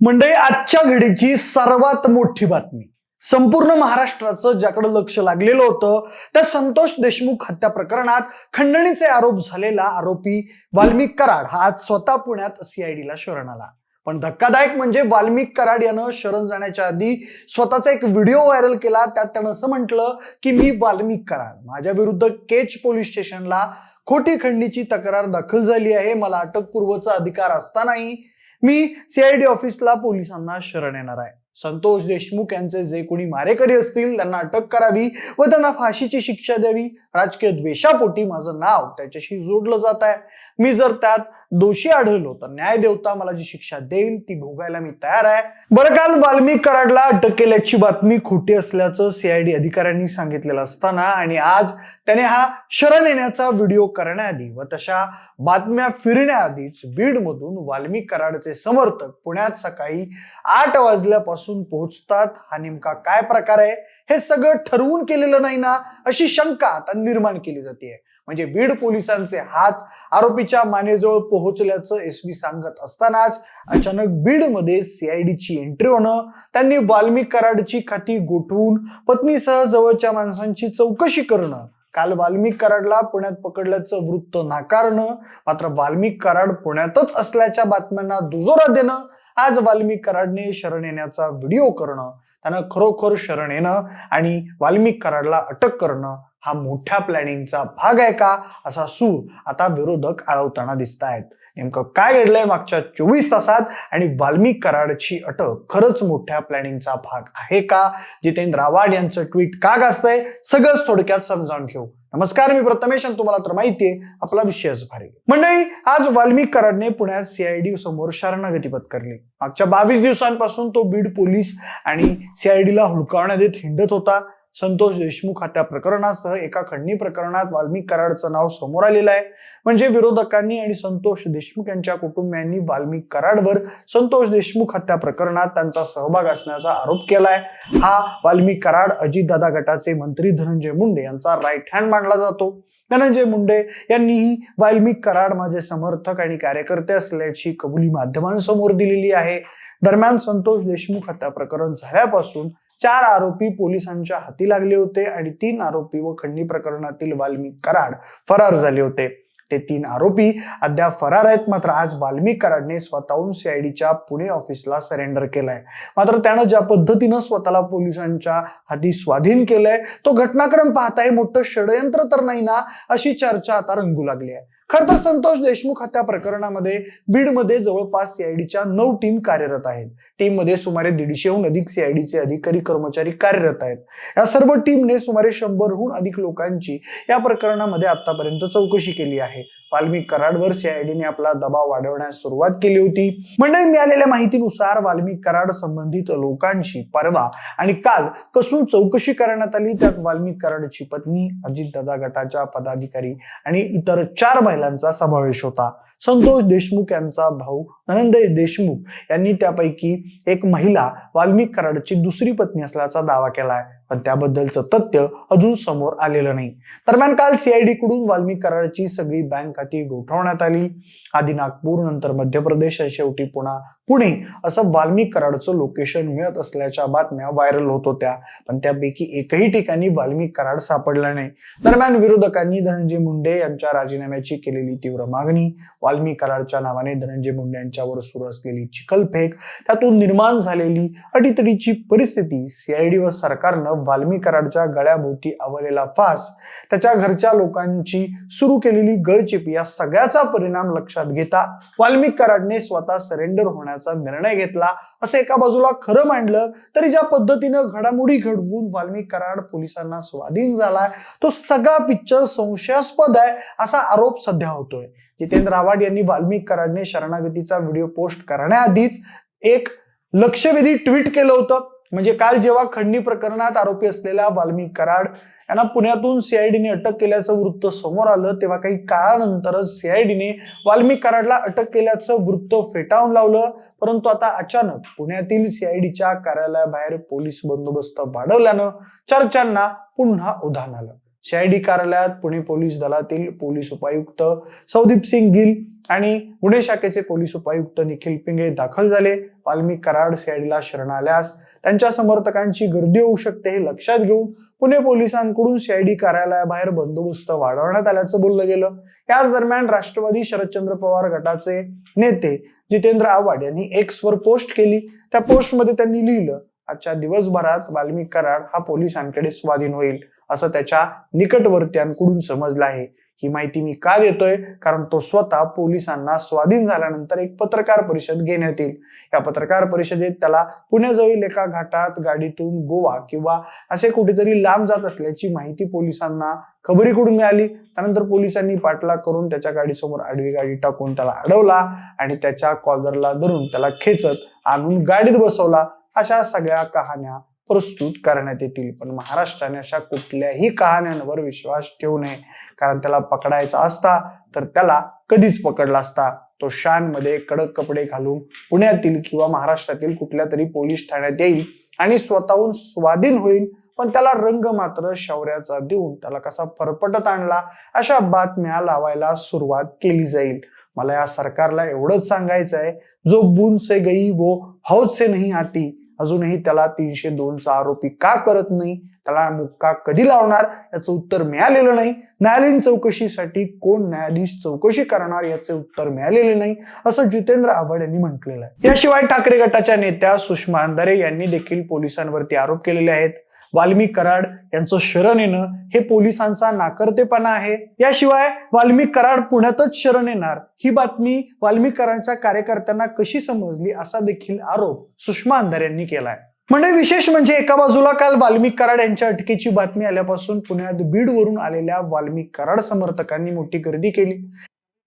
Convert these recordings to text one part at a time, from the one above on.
म्हणजे आजच्या घडीची सर्वात मोठी बातमी. संपूर्ण महाराष्ट्राचं ज्याकडे लक्ष लागलेलं होतं त्या संतोष देशमुख हत्या प्रकरणात खंडणीचे आरोप झालेला आरोपी वाल्मिक कराड हा आज स्वतः पुण्यात सीआयडीला शरण आला. पण धक्कादायक म्हणजे वाल्मिक कराड यानं शरण जाण्याच्या आधी स्वतःचा एक व्हिडिओ व्हायरल केला. त्यात त्यानं असं म्हटलं की मी वाल्मिक कराड. माझ्या विरुद्ध केच पोलीस स्टेशनला खोटी खंडीची तक्रार दाखल झाली आहे. मला अटकपूर्वचा अधिकार असतानाही मी सीआयडी ऑफिसला पोलिसांना शरण येणार आहे. संतोष देशमुख यांचे जे कोणी मारेकरी असतील त्यांना अटक करावी व त्यांना फाशीची शिक्षा द्यावी. राजकीय द्वेषापोटी माझं नाव त्याच्याशी जोडलं जात आहे. मी जर त्यात दोषी आढळलो तर न्याय देवता मला जी शिक्षा देईल ती भोगायला मी तयार आहे. बरं काल वाल्मिक कराडला अटक केल्याची बातमी खोटी असल्याचं सीआयडी अधिकाऱ्यांनी सांगितलेलं असताना आणि आज त्याने हा शरण येण्याचा व्हिडिओ करण्याआधी व तशा बातम्या फिरण्याआधीच बीडमधून वाल्मिक कराडचे समर्थक पुण्यात सकाळी आठ वाजल्यापासून पोहोचतात हा नेमका काय प्रकार आहे? हे सगळं ठरवून केलेलं नाही ना अशी शंका आता निर्माण केली जाते. म्हणजे बीड पोलिसांचे हात आरोपीच्या मानेजवळ पोहोचल्याचं एस बी सांगत असतानाच अचानक बीडमध्ये सीआयडीची एंट्री होणं त्यांनी वाल्मिक कराडची खाती गोठवून पत्नीसह जवळच्या माणसांची चौकशी करणं काल वाल्मिक कराडला पुण्यात पकडल्याचं वृत्त नाकारणं मात्र वाल्मिक कराड पुण्यातच असल्याच्या बातम्यांना दुजोरा देणं आज वाल्मिक कराडने शरण येण्याचा व्हिडिओ करणं त्यानं खरोखर शरण येणं आणि वाल्मिक कराडला अटक करणं हा मोठ्या प्लॅनिंगचा भाग आहे का? असा सूर आता विरोधक आळवताना दिसत आहेत नेमकं काय घडलंय मागच्या चोवीस तासात? आणि वाल्मिक कराडची अटक खरंच मोठ्या प्लॅनिंगचा भाग आहे का? जितेंद्र आव्हाड यांचं ट्विट का गाजतंय? सगळंच थोडक्यात समजावून घेऊ. नमस्कार मी प्रथमेश आणि तुम्हाला तर माहितीये आपला विषयच भारी मंडळी आज वाल्मिक कराडने पुण्यात सीआयडी समोर शरणागती पत्करली. मागच्या बावीस दिवसांपासून तो बीड पोलीस आणि सीआयडीला हुलकावण्यात हिंडत होता. संतोष देशमुख हत्या प्रकरणासह एका खंडणी प्रकरणात वाल्मिक कराडचं नाव समोर आलेलं आहे. म्हणजे विरोधकांनी आणि संतोष देशमुख यांच्या कुटुंबियांनी वाल्मिक कराडवर संतोष देशमुख हत्या प्रकरणात त्यांचा सहभाग असण्याचा आरोप केलाय. हा वाल्मिक कराड अजितदादा गटाचे मंत्री धनंजय मुंडे यांचा राईट हँड मानला जातो. धनंजय मुंडे यांनीही वाल्मिक कराड माझे समर्थक आणि कार्यकर्ते असल्याची कबुली माध्यमांसमोर दिलेली आहे. दरम्यान संतोष देशमुख हत्या प्रकरण झाल्यापासून चार आरोपी पोलिसांच्या हाती लागले होते आणि तीन आरोपी व खंडणी प्रकरणातील वाल्मिक कराड फरार झाले होते. ते तीन आरोपी अद्याप फरार आहेत मात्र आज वाल्मिक कराडने स्वतःहून सीआयडीच्या पुणे ऑफिसला सरेंडर केलाय. मात्र त्यानं ज्या पद्धतीनं स्वतःला पोलिसांच्या हाती स्वाधीन केलंय तो घटनाक्रम पाहताय मोठं षडयंत्र तर नाही ना अशी चर्चा आता रंगू लागली आहे. खर तर संतोष देशमुख हत्या प्रकरणामध्ये बीडमध्ये जवळपास सीआयडीच्या नऊ टीम कार्यरत आहेत. टीममध्ये सुमारे दीडशेहून अधिक सीआयडीचे अधिकारी कर्मचारी कार्यरत आहेत. या सर्व टीमने सुमारे शंभरहून अधिक लोकांची या प्रकरणामध्ये आतापर्यंत चौकशी केली आहे. वाल्मिक कराडवर सीआयडीने आपला दबाव वाढवण्यास सुरुवात केली होती. मंडळी मिळालेल्या माहितीनुसार वाल्मिक कराड संबंधित लोकांची परवा आणि काल कसून चौकशी करण्यात आली. त्यात वाल्मिक कराडची पत्नी अजितदादा गटाच्या पदाधिकारी आणि इतर चार महिलांचा समावेश होता. संतोष देशमुख यांचा भाऊ धनंजय देशमुख यांनी त्यापैकी एक महिला वाल्मिक कराडची दुसरी पत्नी असल्याचा दावा केलाय. पण त्याबद्दलचं तथ्य अजून समोर आलेलं नाही. दरम्यान काल सीआयडी कडून वाल्मिक कराडची सगळी बँक खाती गोठवण्यात आली. आधी नागपूर नंतर मध्य प्रदेश आणि शेवटी पुन्हा पुणे असं वाल्मिक कराडचं लोकेशन मिळत असल्याच्या बातम्या व्हायरल होत होत्या. पण त्यापैकी एकही ठिकाणी वाल्मिक कराड सापडला नाही. दरम्यान विरोधकांनी धनंजय मुंडे यांच्या राजीनाम्याची केलेली तीव्र मागणी वाल्मिक कराडच्या नावाने धनंजय मुंडे यांच्यावर सुरू असलेली चिखलफेक त्यातून निर्माण झालेली अटीतडीची परिस्थिती सीआयडी व सरकारनं वाल्मिक कराडच्या गळ्याभोवती आवलेला फास त्याच्या घरच्या लोकांची सुरू केलेली गळचिपी या सगळ्याचा परिणाम लक्षात घेता वाल्मिक कराडने स्वतः सरेंडर होण्याचा निर्णय घेतला. असं एका बाजूला खरं मांडलं तरी ज्या पद्धतीनं घडामोडी घडवून वाल्मिक कराड पोलिसांना स्वाधीन झालाय तो सगळा पिक्चर संशयास्पद आहे असा आरोप सध्या होतोय. जितेंद्र आव्हाड यांनी वाल्मिक कराडने शरणागतीचा व्हिडिओ पोस्ट करण्याआधीच एक लक्षवेधी ट्विट केलं होतं. म्हणजे काल जेव्हा खंडणी प्रकरणात आरोपी असलेला वाल्मिक कराड यांना पुण्यातून सीआयडीने अटक केल्याचं वृत्त समोर आलं तेव्हा काही काळानंतरच सीआयडीने वाल्मिक कराडला अटक केल्याचं वृत्त फेटाळून लावलं. परंतु आता अचानक पुण्यातील सीआयडीच्या कार्यालयाबाहेर पोलीस बंदोबस्त वाढवल्यानं चर्चांना पुन्हा उधाण आलं. सीआयडी कार्यालयात पुणे पोलीस दलातील पोलीस उपायुक्त सौदीप सिंग गिल आणि गुन्हे शाखेचे पोलीस उपायुक्त निखिल पिंगे दाखल झाले. वाल्मिक कराड सीआयडीला शरण आल्यास त्यांच्या समर्थकांची गर्दी होऊ शकते हे लक्षात घेऊन पुणे पोलिसांकडून सीआयडी कार्यालयाबाहेर बंदोबस्त वाढवण्यात आल्याचं बोललं गेलं. याच दरम्यान राष्ट्रवादी शरदचंद्र पवार गटाचे नेते जितेंद्र आव्हाड यांनी एक्स वर पोस्ट केली. त्या पोस्टमध्ये त्यांनी लिहिलं आजच्या दिवसभरात वाल्मिक कराड हा पोलिसांकडे स्वाधीन होईल असं त्याच्या निकटवर्त्यांकडून समजलं आहे. ही माहिती मी का देतोय? कारण तो स्वतः पोलिसांना स्वाधीन झाल्यानंतर एक पत्रकार परिषद घेण्यात येईल. या पत्रकार परिषदेत त्याला पुण्याजवळील एका घाटात गाडीतून गोवा किंवा असे कुठेतरी लांब जात असल्याची माहिती पोलिसांना खबरीकडून मिळाली. त्यानंतर पोलिसांनी पाठलाग करून त्याच्या गाडीसमोर आडवी गाडी टाकून त्याला अडवला आणि त्याच्या कॉलरला धरून त्याला खेचत आणून गाडीत बसवला. अशा सगळ्या कहाण्या प्रस्तुत करण्यात येतील. पण महाराष्ट्राने अशा कुठल्याही कहाण्यांवर विश्वास ठेवू नये. कारण त्याला पकडायचा असता तर त्याला कधीच पकडला असता. तो शानमध्ये कडक कपडे घालून पुण्यातील किंवा महाराष्ट्रातील कुठल्या तरी पोलीस ठाण्यात येईल आणि स्वतःहून स्वाधीन होईल. पण त्याला रंग मात्र शौर्याचा देऊन त्याला कसा फरफटत आणला अशा बातम्या लावायला सुरुवात केली जाईल. मला या सरकारला एवढंच सांगायचं आहे जो बुन से गई वो हौद से नहीं आती. अजूनही त्याला तीनशे दोनचा आरोपी का करत नाही? त्याला मुक्का कधी लावणार? याचं उत्तर मिळालेलं नाही. न्यायालयीन चौकशीसाठी कोण न्यायाधीश चौकशी करणार? याचे उत्तर मिळालेले नाही असं जितेंद्र आव्हाड यांनी म्हटलेलं आहे. याशिवाय ठाकरे गटाच्या नेत्या सुषमा अंधारे यांनी देखील पोलिसांवरती आरोप केलेले आहेत. वाल्मिक कराड यांचं शरण येणं हे पोलिसांचा नाकर्तेपणा आहे. याशिवाय वाल्मिक कराड पुण्यातच शरण येणार. ही बातमी वाल्मिक कराडच्या कार्यकर्त्यांना कशी समजली असा देखील आरोप सुषमा अंधार यांनी केलाय. म्हणजे विशेष म्हणजे एका बाजूला काल वाल्मिक कराड यांच्या अटकेची बातमी आल्यापासून पुण्यात बीडवरून आलेल्या वाल्मिक कराड समर्थकांनी मोठी गर्दी केली.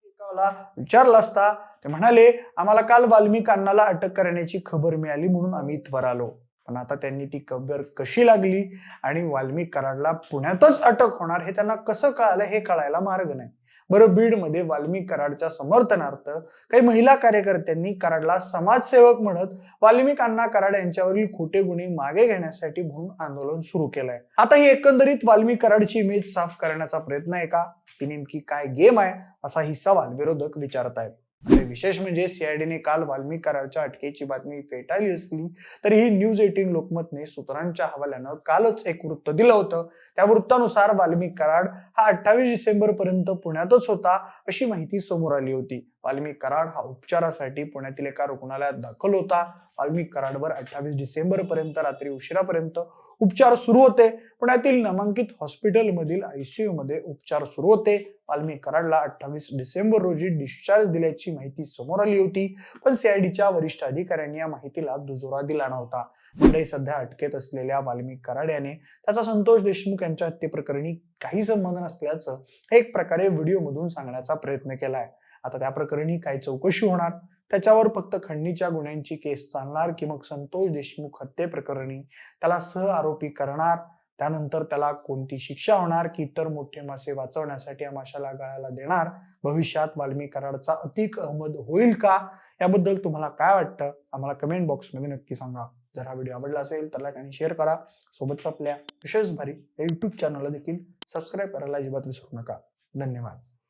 विचारला विचारलं असता ते म्हणाले आम्हाला काल वाल्मिक अण्णाला अटक करण्याची खबर मिळाली म्हणून आम्ही इथवर आलो. पण आता त्यांनी ती कबर कशी लागली आणि वाल्मिक कराडला पुण्यातच अटक होणार हे त्यांना कसं कळालं हे कळायला मार्ग नाही. बरं बीडमध्ये वाल्मिक कराडच्या समर्थनार्थ काही महिला कार्यकर्त्यांनी कराडला समाजसेवक म्हणत वाल्मिकांना कराड यांच्यावरील खोटे गुन्हे मागे घेण्यासाठी म्हणून आंदोलन सुरू केलंय. आता ही एकंदरीत वाल्मिक कराडची इमेज साफ करण्याचा प्रयत्न आहे का? ती नेमकी काय गेम आहे? असा ही सवाल विरोधक विचारत आहेत आणि विशेष म्हणजे सीआयडीने काल वाल्मिक अटकेची बातमी फेटाळली असली तरी ही न्यूज एटीन लोकमतने सूत्रांच्या हवाल्यानं कालच एक वृत्त दिलं होतं. त्या वृत्तानुसार वाल्मिक कराड हा अठ्ठावीस डिसेंबर पर्यंत पुण्यातच होता अशी माहिती समोर आली होती. वाल्मिक कराड हा उपचारासाठी पुण्यातील एका रुग्णालयात दाखल होता. वाल्मिक कराडवर अठ्ठावीस डिसेंबर पर्यंत रात्री उशिरापर्यंत उपचार सुरू होते. पुण्यातील नामांकित हॉस्पिटलमधील आयसीयू मध्ये उपचार सुरू होते. वाल्मिक कराडला अठ्ठावीस डिसेंबर रोजी डिस्चार्ज दिल्याची माहिती समोर आली होती पण सीआयडीच्या वरिष्ठ अधिकाऱ्यांनी या माहितीला दुजोरा दिला नव्हता. मंडळी सध्या अटकेत असलेल्या वाल्मिक कराड याने त्याचा संतोष देशमुख यांच्या हत्येप्रकरणी काही संबंध नसल्याचं एक प्रकारे व्हिडिओमधून सांगण्याचा प्रयत्न केलाय. आता त्या प्रकरणी काय चौकशी होणार. त्याच्यावर फक्त खंडणीच्या गुन्ह्यांची केस चालणार की मग संतोष देशमुख हत्ये प्रकरणी त्याला सह आरोपी करणार. त्यानंतर त्याला कोणती शिक्षा होणार की इतर मोठे मासे वाचवण्यासाठी या माशाला गळायला देणार? भविष्यात वाल्मी कराडचा अतिक अहमद होईल का? याबद्दल तुम्हाला काय वाटतं? आम्हाला कमेंट बॉक्समध्ये नक्की सांगा. जर हा व्हिडिओ आवडला असेल तर लाईक आणि शेअर करा. सोबतच आपल्या विशेष भारी या युट्यूब चॅनलला देखील सबस्क्राईब करायला अजिबात विसरू नका. धन्यवाद.